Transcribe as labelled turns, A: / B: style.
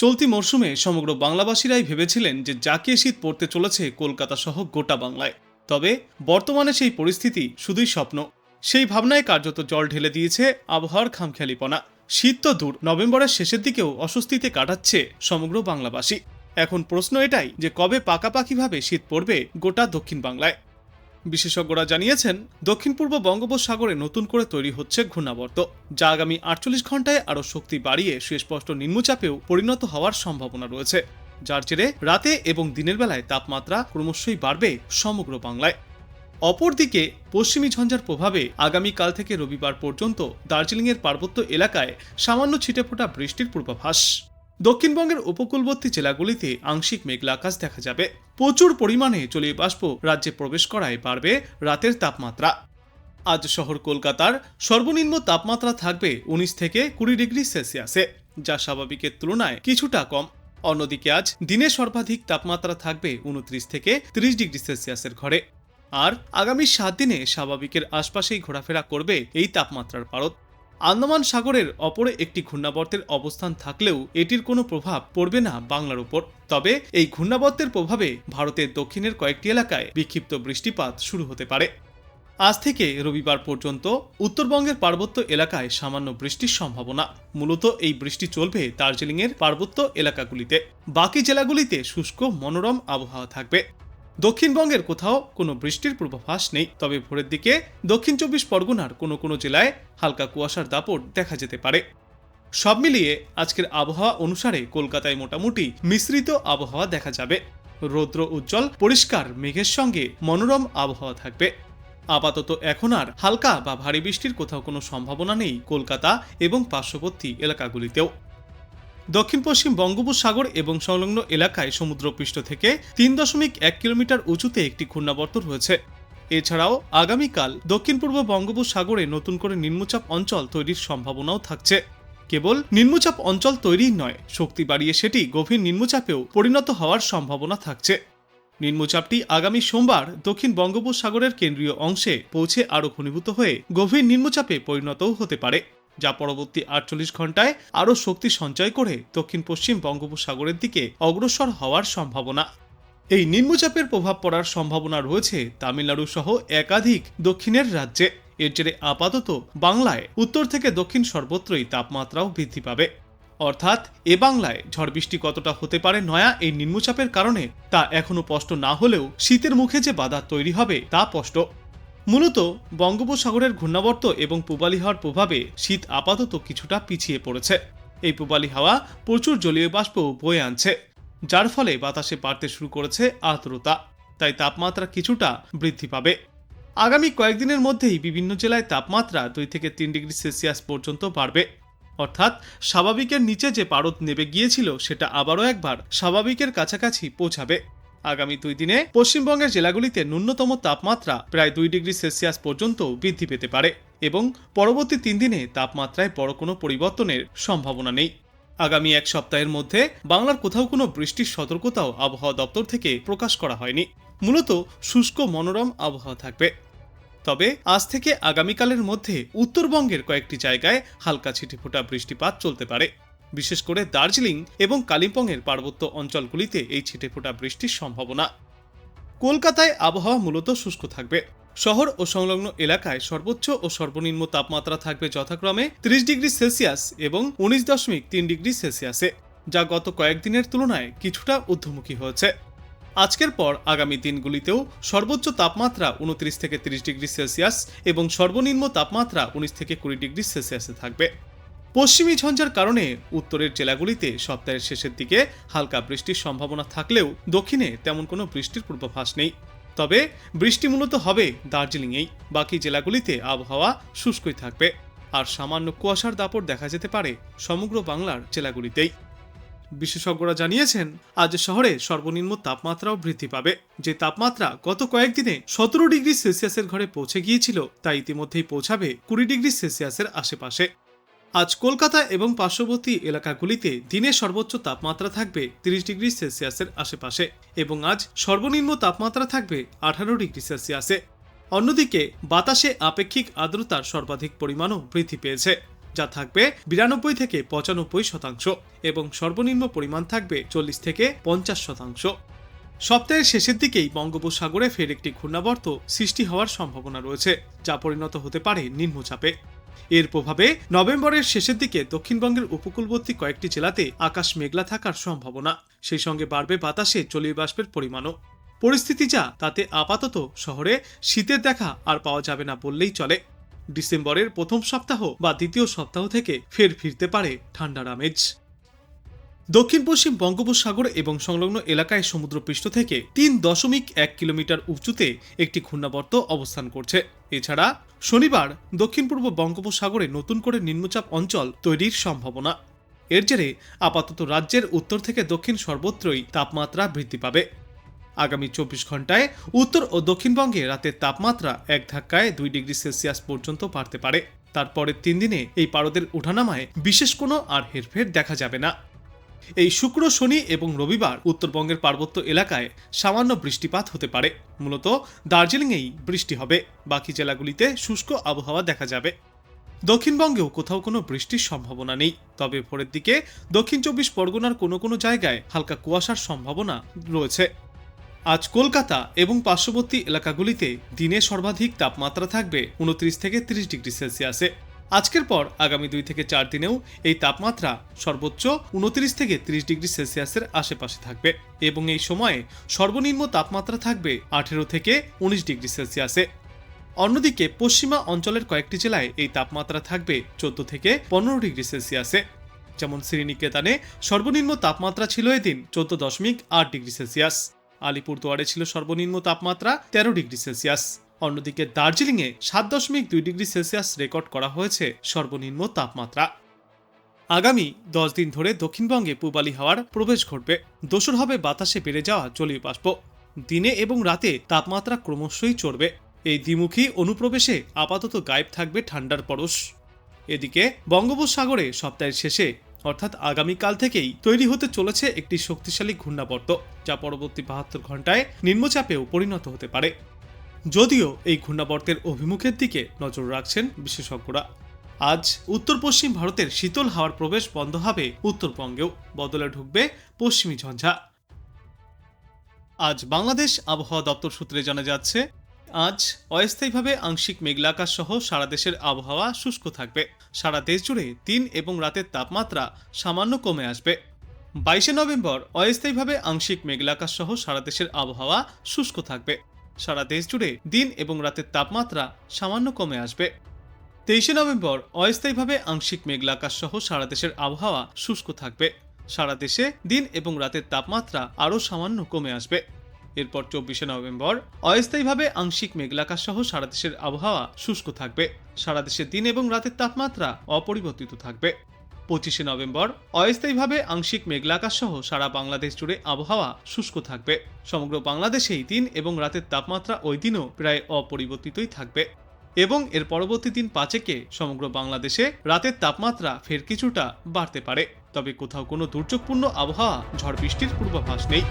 A: চলতি মরশুমে সমগ্র বাংলাবাসীরাই ভেবেছিলেন যে জাকিয়ে শীত পড়তে চলেছে কলকাতা সহ গোটা বাংলায়। তবে বর্তমানে সেই পরিস্থিতি শুধুই স্বপ্ন। সেই ভাবনায় কার্যত জল ঢেলে দিয়েছে আবহাওয়ার খামখেয়ালিপনা। শীত তো দূর, নভেম্বরের শেষের দিকেও অস্বস্তিতে কাটাচ্ছে সমগ্র বাংলাবাসী। এখন প্রশ্ন এটাই যে কবে পাকাপাকিভাবে শীত পড়বে গোটা দক্ষিণ বাংলায়? বিশেষজ্ঞরা জানিয়েছেন, দক্ষিণ পূর্ব বঙ্গোপসাগরে নতুন করে তৈরি হচ্ছে ঘূর্ণাবর্ত, যা আগামী আটচল্লিশ ঘন্টায় আরও শক্তি বাড়িয়ে সুস্পষ্ট নিম্নচাপেও পরিণত হওয়ার সম্ভাবনা রয়েছে, যার জেরে রাতে এবং দিনের বেলায় তাপমাত্রা ক্রমশই বাড়বে সমগ্র বাংলায়। অপরদিকে, পশ্চিমী ঝঞ্ঝার প্রভাবে আগামীকাল থেকে রবিবার পর্যন্ত দার্জিলিংয়ের পার্বত্য এলাকায় সামান্য ছিটেফোঁটা বৃষ্টির পূর্বাভাস। দক্ষিণবঙ্গের উপকূলবর্তী জেলাগুলিতে আংশিক মেঘলা আকাশ দেখা যাবে। প্রচুর পরিমাণে জলীয় বাষ্প রাজ্যে প্রবেশ করায় বাড়বে রাতের তাপমাত্রা। আজ শহর কলকাতার সর্বনিম্ন তাপমাত্রা থাকবে উনিশ থেকে কুড়ি ডিগ্রি সেলসিয়াসে, যা স্বাভাবিকের তুলনায় কিছুটা কম। অন্যদিকে আজ দিনে সর্বাধিক তাপমাত্রা থাকবে উনত্রিশ থেকে ত্রিশ ডিগ্রি সেলসিয়াসের ঘরে। আর আগামী সাত দিনে স্বাভাবিকের আশপাশেই ঘোরাফেরা করবে এই তাপমাত্রার পারদ। আন্দামান সাগরের অপরে একটি ঘূর্ণাবর্তের অবস্থান থাকলেও এটির কোনো প্রভাব পড়বে না বাংলার উপর। তবে এই ঘূর্ণাবর্তের প্রভাবে ভারতের দক্ষিণের কয়েকটি এলাকায় বিক্ষিপ্ত বৃষ্টিপাত শুরু হতে পারে। আজ থেকে রবিবার পর্যন্ত উত্তরবঙ্গের পার্বত্য এলাকায় সামান্য বৃষ্টির সম্ভাবনা। মূলত এই বৃষ্টি চলবে দার্জিলিংয়ের পার্বত্য এলাকাগুলিতে। বাকি জেলাগুলিতে শুষ্ক, মনোরম আবহাওয়া থাকবে। দক্ষিণবঙ্গের কোথাও কোনো বৃষ্টির পূর্বাভাস নেই। তবে ভোরের দিকে দক্ষিণ চব্বিশ পরগনার কোনো কোনো জেলায় হালকা কুয়াশার দাপট দেখা যেতে পারে। সব মিলিয়ে আজকের আবহাওয়া অনুসারে কলকাতায় মোটামুটি মিশ্রিত আবহাওয়া দেখা যাবে। রৌদ্র উজ্জ্বল, পরিষ্কার, মেঘের সঙ্গে মনোরম আবহাওয়া থাকবে। আপাতত এখন আর হালকা বা ভারী বৃষ্টির কোথাও কোনো সম্ভাবনা নেই কলকাতা এবং পার্শ্ববর্তী এলাকাগুলিতেও। দক্ষিণ পশ্চিম বঙ্গোপসাগর এবং সংলগ্ন এলাকায় সমুদ্রপৃষ্ঠ থেকে তিন দশমিক এক কিলোমিটার উঁচুতে একটি ঘূর্ণাবর্ত রয়েছে এছাড়াও আগামীকাল দক্ষিণ পূর্ব বঙ্গোপসাগরে নতুন করে নিম্নচাপ অঞ্চল তৈরির সম্ভাবনাও থাকছে। কেবল নিম্নচাপ অঞ্চল তৈরিই নয়, শক্তি বাড়িয়ে সেটি গভীর নিম্নচাপেও পরিণত হওয়ার সম্ভাবনা থাকছে। নিম্নচাপটি আগামী সোমবার দক্ষিণ বঙ্গোপসাগরের কেন্দ্রীয় অংশে পৌঁছে আরও ঘনীভূত হয়ে গভীর নিম্নচাপে পরিণতও হতে পারে। যা পরবর্তী আটচল্লিশ ঘন্টায় আরও শক্তি সঞ্চয় করে দক্ষিণ পশ্চিম বঙ্গোপসাগরের দিকে অগ্রসর হওয়ার সম্ভাবনা। এই নিম্নচাপের প্রভাব পড়ার সম্ভাবনা রয়েছে তামিলনাড়ু সহ একাধিক দক্ষিণের রাজ্যে। এর জেরে আপাতত বাংলায় উত্তর থেকে দক্ষিণ সর্বত্রই তাপমাত্রাও বৃদ্ধি পাবে। অর্থাৎ এ বাংলায় ঝড় বৃষ্টি কতটা হতে পারে নয়া এই নিম্নচাপের কারণে তা এখনও স্পষ্ট না হলেও শীতের মুখে যে বাধা তৈরি হবে তা স্পষ্ট। মূলত বঙ্গোপসাগরের ঘূর্ণাবর্ত এবং পূবালি হাওয়ার প্রভাবে শীত আপাতত কিছুটা পিছিয়ে পড়েছে। এই পূবালি হাওয়া প্রচুর জলীয় বাষ্প বয়ে আনছে, যার ফলে বাতাসে বাড়তে শুরু করেছে আর্দ্রতা, তাই তাপমাত্রা কিছুটা বৃদ্ধি পাবে। আগামী কয়েকদিনের মধ্যেই বিভিন্ন জেলায় তাপমাত্রা দুই থেকে তিন ডিগ্রি সেলসিয়াস পর্যন্ত বাড়বে। অর্থাৎ স্বাভাবিকের নিচে যে পারদ নেবে গিয়েছিল, সেটা আবারও একবার স্বাভাবিকের কাছাকাছি পৌঁছাবে। আগামী দুই দিনে পশ্চিমবঙ্গের জেলাগুলিতে ন্যূনতম তাপমাত্রা প্রায় দুই ডিগ্রি সেলসিয়াস পর্যন্ত বৃদ্ধি পেতে পারে এবং পরবর্তী তিন দিনে তাপমাত্রায় বড় কোনো পরিবর্তনের সম্ভাবনা নেই। আগামী এক সপ্তাহের মধ্যে বাংলার কোথাও কোনো বৃষ্টির সতর্কতাও আবহাওয়া দপ্তর থেকে প্রকাশ করা হয়নি। মূলত শুষ্ক মনোরম আবহাওয়া থাকবে। তবে আজ থেকে আগামীকালের মধ্যে উত্তরবঙ্গের কয়েকটি জায়গায় হালকা ছিটিফোঁটা বৃষ্টিপাত চলতে পারে। বিশেষ করে দার্জিলিং এবং কালিম্পংয়ের পার্বত্য অঞ্চলগুলিতে এই ছিটেফোঁটা বৃষ্টির সম্ভাবনা। কলকাতায় আবহাওয়া মূলত শুষ্ক থাকবে। শহর ও সংলগ্ন এলাকায় সর্বোচ্চ ও সর্বনিম্ন তাপমাত্রা থাকবে যথাক্রমে ত্রিশ ডিগ্রি সেলসিয়াস এবং উনিশ দশমিক তিন ডিগ্রি সেলসিয়াসে, যা গত কয়েকদিনের তুলনায় কিছুটা ঊর্ধ্বমুখী হয়েছে। আজকের পর আগামী দিনগুলিতেও সর্বোচ্চ তাপমাত্রা উনত্রিশ থেকে তিরিশ ডিগ্রি সেলসিয়াস এবং সর্বনিম্ন তাপমাত্রা উনিশ থেকে কুড়ি ডিগ্রি সেলসিয়াসে থাকবে। পশ্চিমী ঝঞ্ঝার কারণে উত্তরের জেলাগুলিতে সপ্তাহের শেষের দিকে হালকা বৃষ্টির সম্ভাবনা থাকলেও দক্ষিণে তেমন কোনো বৃষ্টির পূর্বাভাস নেই। তবে বৃষ্টি মূলত হবে দার্জিলিংয়েই, বাকি জেলাগুলিতে আবহাওয়া শুষ্কই থাকবে। আর সামান্য কুয়াশার দাপট দেখা যেতে পারে সমগ্র বাংলার জেলাগুলিতেই। বিশেষজ্ঞরা জানিয়েছেন, আজ শহরে সর্বনিম্ন তাপমাত্রাও বৃদ্ধি পাবে। যে তাপমাত্রা গত কয়েকদিনে সতেরো ডিগ্রি সেলসিয়াসের ঘরে পৌঁছে গিয়েছিল, তা ইতিমধ্যেই পৌঁছাবে কুড়ি ডিগ্রি সেলসিয়াসের আশেপাশে। আজ কলকাতা এবং পার্শ্ববর্তী এলাকাগুলিতে দিনে সর্বোচ্চ তাপমাত্রা থাকবে তিরিশ ডিগ্রি সেলসিয়াসের আশেপাশে এবং আজ সর্বনিম্ন তাপমাত্রা থাকবে আঠারো ডিগ্রি সেলসিয়াসে। অন্যদিকে, বাতাসে আপেক্ষিক আর্দ্রতার সর্বাধিক পরিমাণও বৃদ্ধি পেয়েছে, যা থাকবে বিরানব্বই থেকে পঁচানব্বই শতাংশ এবং সর্বনিম্ন পরিমাণ থাকবে চল্লিশ থেকে পঞ্চাশ শতাংশ। সপ্তাহের শেষের দিকেই বঙ্গোপসাগরে ফের একটি ঘূর্ণাবর্ত সৃষ্টি হওয়ার সম্ভাবনা রয়েছে, যা পরিণত হতে পারে নিম্নচাপে। এর প্রভাবে নভেম্বরের শেষের দিকে দক্ষিণবঙ্গের উপকূলবর্তী কয়েকটি জেলাতে আকাশ মেঘলা থাকার সম্ভাবনা। সেই সঙ্গে বাড়বে বাতাসে জলীয় বাষ্পের পরিমাণও। পরিস্থিতি যা, তাতে আপাতত শহরে শীতের দেখা আর পাওয়া যাবে না বললেই চলে। ডিসেম্বরের প্রথম সপ্তাহ বা দ্বিতীয় সপ্তাহ থেকে ফের ফিরতে পারে ঠান্ডার আমেজ। দক্ষিণ পশ্চিম বঙ্গোপসাগর এবং সংলগ্ন এলাকায় সমুদ্রপৃষ্ঠ থেকে তিন দশমিক এক কিলোমিটার উঁচুতে একটি ঘূর্ণাবর্ত অবস্থান করছে। এছাড়া শনিবার দক্ষিণ পূর্ব বঙ্গোপসাগরে নতুন করে নিম্নচাপ অঞ্চল তৈরির সম্ভাবনা। এর জেরে আপাতত রাজ্যের উত্তর থেকে দক্ষিণ সর্বত্রই তাপমাত্রা বৃদ্ধি পাবে। আগামী চব্বিশ ঘন্টায় উত্তর ও দক্ষিণবঙ্গে রাতের তাপমাত্রা এক ধাক্কায় দুই ডিগ্রি সেলসিয়াস পর্যন্ত বাড়তে পারে। তারপরের তিন দিনে এই পারদের ওঠানামায় বিশেষ কোনো আর হেরফের দেখা যাবে না। এই শুক্র, শনি এবং রবিবার উত্তরবঙ্গের পার্বত্য এলাকায় সামান্য বৃষ্টিপাত হতে পারে। মূলত দার্জিলিংয়েই বৃষ্টি হবে। বাকি জেলাগুলিতে শুষ্ক আবহাওয়া দেখা যাবে। দক্ষিণবঙ্গেও কোথাও কোনো বৃষ্টির সম্ভাবনা নেই। তবে ভোরের দিকে দক্ষিণ চব্বিশ পরগনার কোনো কোনো জায়গায় হালকা কুয়াশার সম্ভাবনা রয়েছে। আজ কলকাতা এবং পার্শ্ববর্তী এলাকাগুলিতে দিনে সর্বাধিক তাপমাত্রা থাকবে উনত্রিশ থেকে তিরিশ ডিগ্রি সেলসিয়াসে। আজকের পর আগামী দুই থেকে চার দিনেও এই তাপমাত্রা সর্বোচ্চ উনত্রিশ থেকে তিরিশ ডিগ্রি সেলসিয়াসের আশেপাশে থাকবে এবং এই সময়ে সর্বনিম্ন তাপমাত্রা থাকবে আঠেরো থেকে উনিশ ডিগ্রি সেলসিয়াসে। অন্যদিকে পশ্চিমা অঞ্চলের কয়েকটি জেলায় এই তাপমাত্রা থাকবে চোদ্দ থেকে পনেরো ডিগ্রি সেলসিয়াসে। যেমন শ্রীনিকেতানে সর্বনিম্ন তাপমাত্রা ছিল এদিন চোদ্দ দশমিক আট ডিগ্রি সেলসিয়াস। আলিপুরদুয়ারে ছিল সর্বনিম্ন তাপমাত্রা তেরো ডিগ্রি সেলসিয়াস। অন্যদিকে দার্জিলিংয়ে সাত দশমিক দুই ডিগ্রি সেলসিয়াস রেকর্ড করা হয়েছে সর্বনিম্ন তাপমাত্রা। আগামী দশ দিন ধরে দক্ষিণবঙ্গে পূবালি হাওয়ার প্রবেশ ঘটবে। দোসর হবে বাতাসে বেড়ে যাওয়া জলীয় বাষ্প। দিনে এবং রাতে তাপমাত্রা ক্রমশই চড়বে। এই দ্বিমুখী অনুপ্রবেশে আপাতত গায়েব থাকবে ঠান্ডার পরশ। এদিকে বঙ্গোপসাগরে সপ্তাহের শেষে, অর্থাৎ আগামীকাল থেকেই, তৈরি হতে চলেছে একটি শক্তিশালী ঘূর্ণাবর্ত, যা পরবর্তী বাহাত্তর ঘন্টায় নিম্নচাপেও পরিণত হতে পারে। যদিও এই ঘূর্ণাবর্তের অভিমুখের দিকে নজর রাখছেন বিশেষজ্ঞরা। আজ উত্তর পশ্চিম ভারতের শীতল হাওয়ার প্রবেশ বন্ধ হবে উত্তরবঙ্গেও, বদলে ঢুকবে পশ্চিমী ঝঞ্ঝা। আজ বাংলাদেশ আবহাওয়া দপ্তর সূত্রে জানা যাচ্ছে, আজ অস্থায়ীভাবে আংশিক মেঘলা আকাশ সহ সারা দেশের আবহাওয়া শুষ্ক থাকবে। সারা দেশ জুড়ে দিন এবং রাতের তাপমাত্রা সামান্য কমে আসবে। বাইশে নভেম্বর অস্থায়ীভাবে আংশিক মেঘলা আকাশ সহ সারা দেশের আবহাওয়া শুষ্ক থাকবে। সারা দেশ জুড়ে দিন এবং রাতের তাপমাত্রা সামান্য কমে আসবে। তেইশে নভেম্বর অস্থায়ীভাবে আংশিক মেঘলা আকাশ সহ সারা দেশের আবহাওয়া শুষ্ক থাকবে। সারা দেশে দিন এবং রাতের তাপমাত্রা আরও সামান্য কমে আসবে। এরপর চব্বিশে নভেম্বর অস্থায়ীভাবে আংশিক মেঘলাকাশ সহ সারা দেশের আবহাওয়া শুষ্ক থাকবে। সারা দেশে দিন এবং রাতের তাপমাত্রা অপরিবর্তিত থাকবে। পঁচিশে নভেম্বর। অস্থায়ীভাবে আংশিক মেঘলাকাশ সহ সারা বাংলাদেশ জুড়ে আবহাওয়া শুষ্ক থাকবে। সমগ্র বাংলাদেশেই দিন এবং রাতের তাপমাত্রা ওই দিনও প্রায় অপরিবর্তিতই থাকবে। এবং এর পরবর্তী দিন পাঁচেকে সমগ্র বাংলাদেশে রাতের তাপমাত্রা ফের কিছুটা বাড়তে পারে। তবে কোথাও কোনো দুর্যোগপূর্ণ আবহাওয়া ঝড় বৃষ্টির পূর্বাভাস নেই।